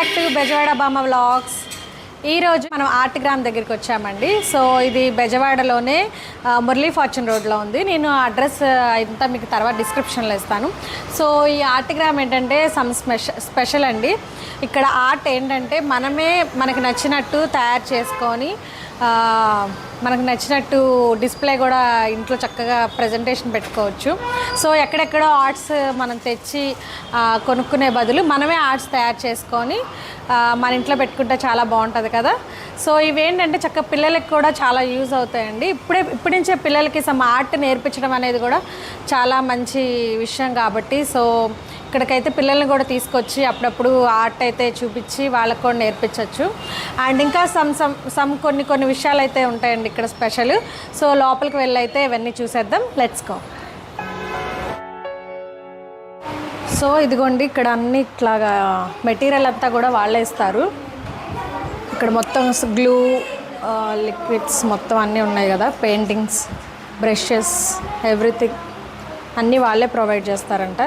Back to Bezawada బామ్మ vlogs ఈరోజు మనం ఆర్ట్ గ్రామ్ దగ్గరికి వచ్చామండి. సో ఇది బెజవాడలోనే మురళీ ఫార్చ్యూన్ రోడ్లో ఉంది. నేను అడ్రస్ ఇంతా మీకు తర్వాత డిస్క్రిప్షన్లో ఇస్తాను. సో ఈ ఆర్ట్ గ్రామ్ ఏంటంటే సమ్ స్పెషల్ స్పెషల్ అండి. ఇక్కడ ఆర్ట్ ఏంటంటే మనమే మనకు నచ్చినట్టు తయారు చేసుకొని మనకు నచ్చినట్టు డిస్ప్లే కూడా ఇంట్లో చక్కగా ప్రజెంటేషన్ పెట్టుకోవచ్చు. సో ఎక్కడెక్కడో ఆర్ట్స్ మనం తెచ్చి కొనుక్కునే బదులు మనమే ఆర్ట్స్ తయారు చేసుకొని మన ఇంట్లో పెట్టుకుంటే చాలా బాగుంటుంది కదా. సో ఇవేంటంటే చక్కగా పిల్లలకి కూడా చాలా యూజ్ అవుతాయండి. ఇప్పుడే ఇప్పటి నుంచే పిల్లలకి సమ్ ఆర్ట్ నేర్పించడం అనేది కూడా చాలా మంచి విషయం కాబట్టి సో ఇక్కడికైతే పిల్లల్ని కూడా తీసుకొచ్చి అప్పుడప్పుడు ఆర్ట్ అయితే చూపించి వాళ్ళకు కూడా నేర్పించవచ్చు అండ్ ఇంకా సమ్ సమ్ సమ్ కొన్ని కొన్ని విషయాలు అయితే ఉంటాయండి ఇక్కడ స్పెషల్. సో లోపలికి వెళ్ళైతే ఇవన్నీ చూసేద్దాం. లెట్స్ గో సో ఇదిగోండి ఇక్కడ అన్ని ఇట్లాగా మెటీరియల్ అంతా కూడా వాళ్ళే ఇస్తారు. ఇక్కడ మొత్తం గ్లూ లిక్విడ్స్ మొత్తం అన్నీ ఉన్నాయి కదా. పెయింటింగ్స్ బ్రషెస్ ఎవ్రీథింగ్ అన్నీ వాళ్ళే ప్రొవైడ్ చేస్తారంట.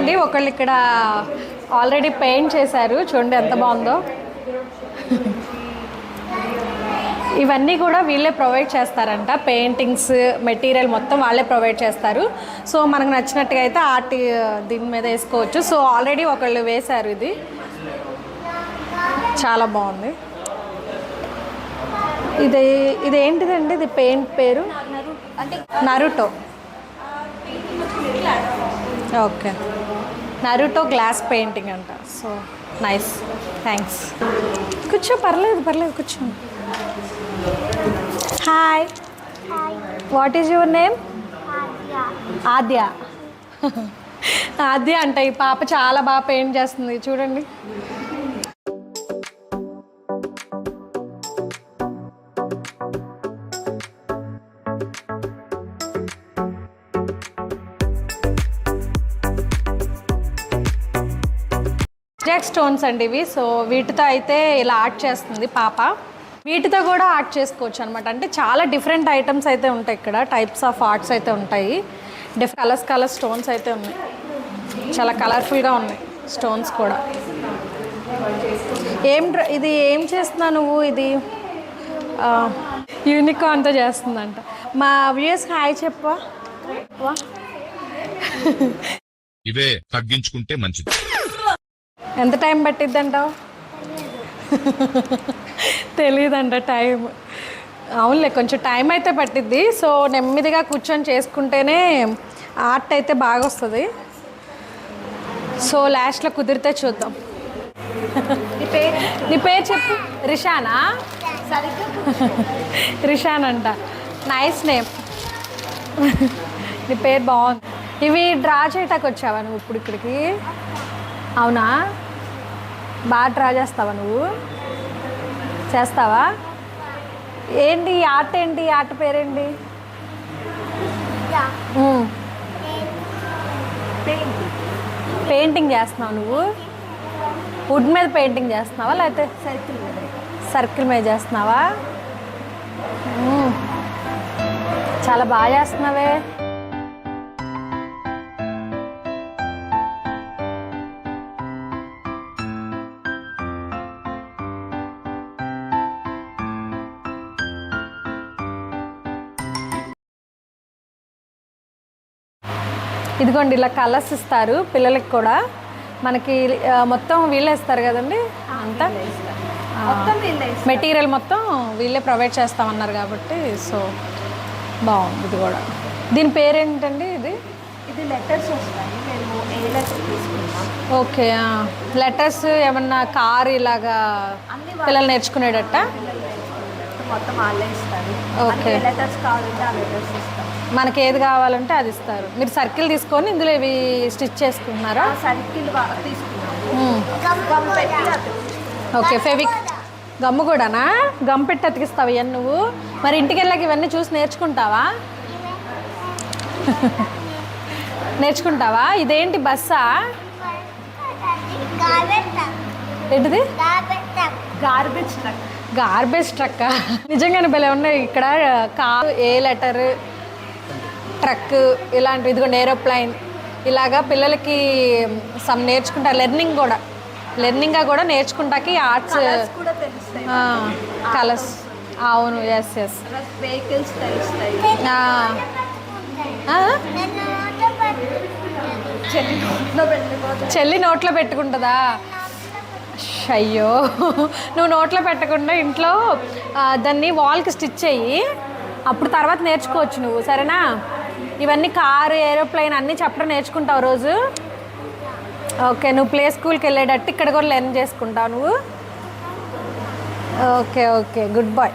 ఇదిగోండి ఒకళ్ళు ఇక్కడ ఆల్రెడీ పెయింట్ చేశారు. చూడండి ఎంత బాగుందో. ఇవన్నీ కూడా వీళ్ళే ప్రొవైడ్ చేస్తారంట. పెయింటింగ్స్ మెటీరియల్ మొత్తం వాళ్ళే ప్రొవైడ్ చేస్తారు. సో మనకు నచ్చినట్టుగా అయితే ఆర్ట్ దీని మీద వేసుకోవచ్చు. సో ఆల్రెడీ ఒకళ్ళు వేశారు ఇది. చాలా బాగుంది. ఇది ఇది ఏంటిదండి ఇది పెయింట్ పేరు Naruto okay. Naruto glass painting అంట. సో నైస్ థ్యాంక్స్ కూర్చో పర్లేదు పర్లేదు కూర్చో. Hi what is your name Aadya Aadya అంట ఈ పాప చాలా బాగా పెయింట్ చేస్తుంది చూడండి. జాక్ స్టోన్స్ అండి ఇవి. సో వీటితో అయితే ఇలా ఆర్ట్ చేస్తుంది పాప. వీటితో కూడా ఆర్ట్ చేసుకోవచ్చు అనమాట అంటే చాలా డిఫరెంట్ ఐటమ్స్ అయితే ఉంటాయి ఇక్కడ. టైప్స్ ఆఫ్ ఆర్ట్స్ అయితే ఉంటాయి. డిఫ్ కలర్స్ కలర్ స్టోన్స్ అయితే ఉన్నాయి. చాలా కలర్ఫుల్గా ఉన్నాయి స్టోన్స్ కూడా. ఏం ఇది ఏం చేస్తున్నావు నువ్వు? ఇది యూనికార్న్తో చేస్తుందంట. మా వ్యూస్ హాయ్ చెప్పవా ఇవే తగ్గించుకుంటే మంచిది. ఎంత టైం పట్టిద్దంటావు? తెలియదంట టైం అవునులే కొంచెం టైం అయితే పట్టిద్ది. సో నెమ్మదిగా కూర్చొని చేసుకుంటేనే ఆర్ట్ అయితే బాగా వస్తుంది సో లాస్ట్లో కుదిరితే చూద్దాం. నీ పేరు చెప్పు. రిషానా? రిషాన్ అంట నైస్ నేమ్. నీ పేరు బాగుంది. ఇవి డ్రా చేయటానికి వచ్చావా నువ్వు ఇప్పుడు ఇక్కడికి? అవునా? బాగా డ్రా చేస్తావా నువ్వు? చేస్తావా? ఏంటి ఆర్ట్ ఏంటి? ఆర్ట్ పేరేంటి. పెయింటింగ్. చేస్తున్నావు నువ్వు? వుడ్ మీద పెయింటింగ్ చేస్తున్నావా లేకపోతే సర్కిల్ సర్కిల్ మీద చేస్తున్నావా. చాలా బాగా చేస్తున్నావే. ఇదిగోండి ఇలా కలర్స్ ఇస్తారు పిల్లలకి కూడా. మనకి మొత్తం వీళ్ళే ఇస్తారు కదండి? అంతా? మెటీరియల్ మొత్తం వీళ్ళే ప్రొవైడ్ చేస్తామన్నారు కాబట్టి సో బాగుంది ఇది కూడా. దీని పేరేంటండి ఇది? ఇది లెటర్స్ వస్తాయి. ఓకే లెటర్స్ ఏమన్నా కార్ ఇలాగా పిల్లలు నేర్చుకునేటట్ట? మొత్తం వాళ్ళే ఇస్తారు. ఓకే. లెటర్స్ కావాలంటే ఆ లెటర్స్ మనకి ఏది కావాలంటే అది ఇస్తారు. మీరు సర్కిల్ తీసుకొని ఇందులో ఇవి స్టిచ్ చేసుకుంటున్నారా? సర్కిల్. ఓకే ఫెవిక్. గమ్ము కూడానా? గమ్ పెట్టి అతికిస్తావు ఇవన్నీ నువ్వు. మరి ఇంటికి వెళ్ళాక ఇవన్నీ చూసి నేర్చుకుంటావా? నేర్చుకుంటావా? ఇదేంటి బస్సా? ఏంటిది? Garbage truck. గార్బేజ్ ట్రక్ నిజంగానే భలే ఉన్నాయి ఇక్కడ. కారు ఏ లెటర్? ట్రక్ ఇలాంటివి ఇదిగోండి ఏరోప్లైన్ ఇలాగా పిల్లలకి సమ్ నేర్చుకుంటారు లెర్నింగ్ కూడా. లెర్నింగ్గా కూడా నేర్చుకుంటాకి ఆర్ట్స్ కలర్స్ అవును ఎస్ ఎస్ వెహికల్స్ చెల్లి నోట్లో పెట్టుకుంటుందా? అయ్యో నువ్వు నోట్లో పెట్టకుండా ఇంట్లో దాన్ని వాల్కి స్టిచ్ చెయ్యి. అప్పుడు తర్వాత నేర్చుకోవచ్చు నువ్వు సరేనా? ఇవన్నీ కారు ఏరోప్లేన్ అన్నీ చెప్పడం నేర్చుకుంటావు రోజు? ఓకే నువ్వు ప్లే స్కూల్కి వెళ్ళేటట్టు ఇక్కడ కూడా లెర్న్ చేసుకుంటావు నువ్వు? ఓకే ఓకే గుడ్ బాయ్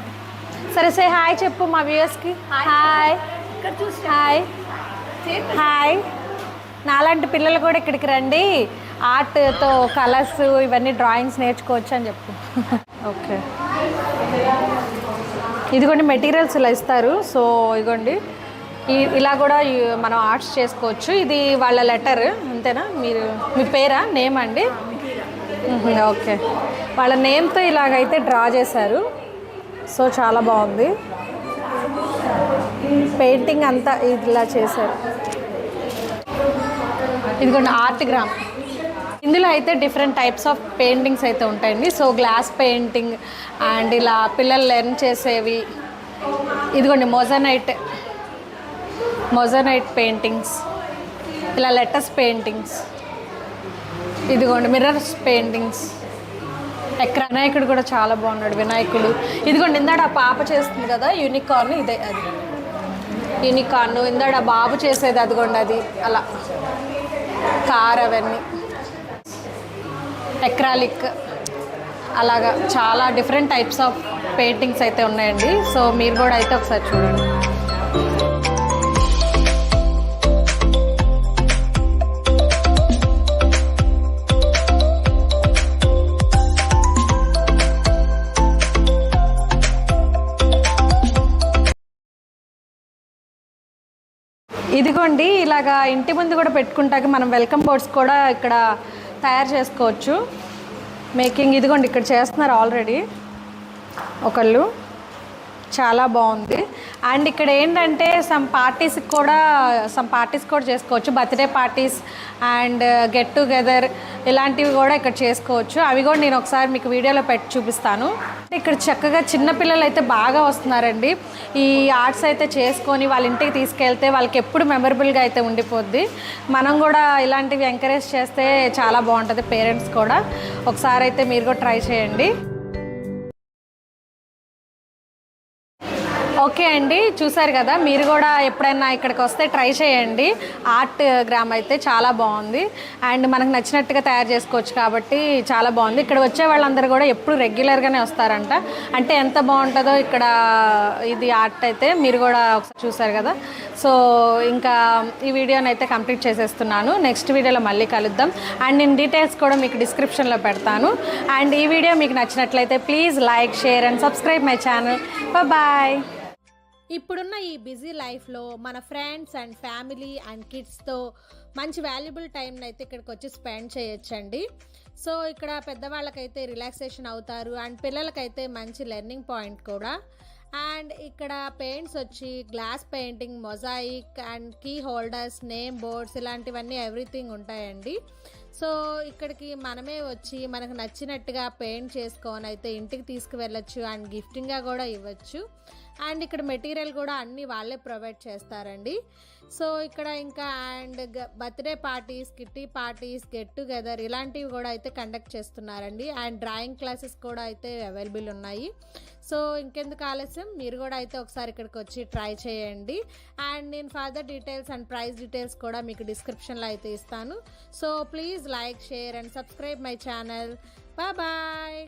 సరే సే హాయ్ చెప్పు మా వ్యూయర్స్కి హాయ్ హాయ్ హాయ్ నాలాంటి పిల్లలు కూడా ఇక్కడికి రండి. ఆర్ట్తో కలర్స్ ఇవన్నీ డ్రాయింగ్స్ నేర్చుకోవచ్చు అని చెప్పు. ఓకే. ఇదిగోండి మెటీరియల్స్ ఇలా ఇస్తారు. సో ఇదిగోండి. ఇలా కూడా మనం ఆర్ట్స్ చేసుకోవచ్చు. ఇది వాళ్ళ లెటర్ అంతేనా? మీరు మీ పేరా? నేమ్ అండి? ఓకే. వాళ్ళ నేమ్తో ఇలాగైతే డ్రా చేశారు. సో చాలా బాగుంది. పెయింటింగ్ అంతా ఇలా చేశారు. ఇదిగోండి ఆర్ట్ గ్రామ్ ఇందులో అయితే డిఫరెంట్ టైప్స్ ఆఫ్ పెయింటింగ్స్ అయితే ఉంటాయండి. సో గ్లాస్ పెయింటింగ్ అండ్ ఇలా పిల్లలు లెర్న్ చేసేవి. ఇదిగోండి మొజనైట్ మొజనైట్ పెయింటింగ్స్ ఇలా లెటర్స్ పెయింటింగ్స్ ఇదిగోండి మిర్రర్స్ పెయింటింగ్స్. ఎక్కడ వినాయకుడు కూడా చాలా బాగున్నాడు వినాయకుడు. ఇదిగోండి ఇందాడ ఆ పాప చేస్తుంది కదా యూనికార్న్ ఇదే అది. యూనికార్న్ ఇందాడ బాబు చేసేది అదిగోండి అది అలా. కార్ అవన్నీ. ఎక్రాలిక్ అలాగా చాలా డిఫరెంట్ టైప్స్ ఆఫ్ పెయింటింగ్స్ అయితే ఉన్నాయండి. సో మీరు కూడా అయితే ఒకసారి చూడండి. ఇదిగోండి ఇలాగా ఇంటి ముందు కూడా పెట్టుకుంటాక మనం వెల్కమ్ బోర్డ్స్ కూడా ఇక్కడ తయారు చేసుకోవచ్చు. మేకింగ్ ఇదిగోండి ఇక్కడ చేస్తున్నారు ఆల్రెడీ ఒకళ్ళు. చాలా బాగుంది. అండ్ ఇక్కడ ఏంటంటే సమ్ పార్టీస్కి కూడా సమ్ పార్టీస్ కూడా చేసుకోవచ్చు. Birthday parties and get together ఇలాంటివి కూడా ఇక్కడ చేసుకోవచ్చు. అవి కూడా నేను ఒకసారి మీకు వీడియోలో పెట్టి చూపిస్తాను. ఇక్కడ చక్కగా చిన్నపిల్లలు అయితే బాగా వస్తున్నారండి. ఈ ఆర్ట్స్ అయితే చేసుకొని వాళ్ళ ఇంటికి తీసుకెళ్తే వాళ్ళకి ఎప్పుడు మెమరబుల్గా అయితే ఉండిపోద్ది. మనం కూడా ఇలాంటివి ఎంకరేజ్ చేస్తే చాలా బాగుంటుంది పేరెంట్స్ కూడా. ఒకసారి అయితే మీరు కూడా ట్రై చేయండి. ఓకే అండి చూసారు కదా మీరు కూడా ఎప్పుడైనా ఇక్కడికి వస్తే ట్రై చేయండి. ఆర్ట్ గ్రామ్ అయితే చాలా బాగుంది. అండ్ మనకు నచ్చినట్టుగా తయారు చేసుకోవచ్చు కాబట్టి చాలా బాగుంది. ఇక్కడ వచ్చే వాళ్ళందరూ కూడా ఎప్పుడు రెగ్యులర్గానే వస్తారంట. అంటే ఎంత బాగుంటుందో ఇక్కడ ఇది ఆర్ట్ అయితే మీరు కూడా ఒకసారి చూసారు కదా. సో ఇంకా ఈ వీడియోని అయితే కంప్లీట్ చేసేస్తున్నాను. నెక్స్ట్ వీడియోలో మళ్ళీ కలుద్దాం. అండ్ నేను డీటెయిల్స్ కూడా మీకు డిస్క్రిప్షన్లో పెడతాను. అండ్ ఈ వీడియో మీకు నచ్చినట్లయితే please like share and subscribe my channel. Bye. ఇప్పుడున్న ఈ బిజీ లైఫ్లో మన ఫ్రెండ్స్ అండ్ ఫ్యామిలీ అండ్ కిడ్స్తో మంచి వాల్యుబుల్ టైంని అయితే ఇక్కడికి వచ్చి స్పెండ్ చేయొచ్చండి. సో ఇక్కడ పెద్దవాళ్ళకైతే రిలాక్సేషన్ అవుతారు అండ్ పిల్లలకైతే మంచి లెర్నింగ్ పాయింట్ కూడా. అండ్ ఇక్కడ పెయింట్స్ వచ్చి glass painting mosaic and key holders name boards ఇలాంటివన్నీ ఎవ్రీథింగ్ ఉంటాయండి. సో ఇక్కడికి మనమే వచ్చి మనకు నచ్చినట్టుగా పెయింట్ చేసుకొని అయితే ఇంటికి తీసుకువెళ్ళచ్చు అండ్ గిఫ్టింగ్గా కూడా ఇవ్వచ్చు. అండ్ ఇక్కడ మెటీరియల్ కూడా అన్నీ వాళ్ళే ప్రొవైడ్ చేస్తారండి. సో ఇక్కడ ఇంకా and birthday parties kitty parties get together ఇలాంటివి కూడా అయితే కండక్ట్ చేస్తున్నారండి. అండ్ డ్రాయింగ్ క్లాసెస్ కూడా అయితే అవైలబుల్ ఉన్నాయి. సో ఇంకెందుకు ఆలస్యం? మీరు కూడా అయితే ఒకసారి ఇక్కడికి వచ్చి ట్రై చేయండి. అండ్ నేను further details and price details కూడా మీకు డిస్క్రిప్షన్లో అయితే ఇస్తాను. So please like share and subscribe my channel. Bye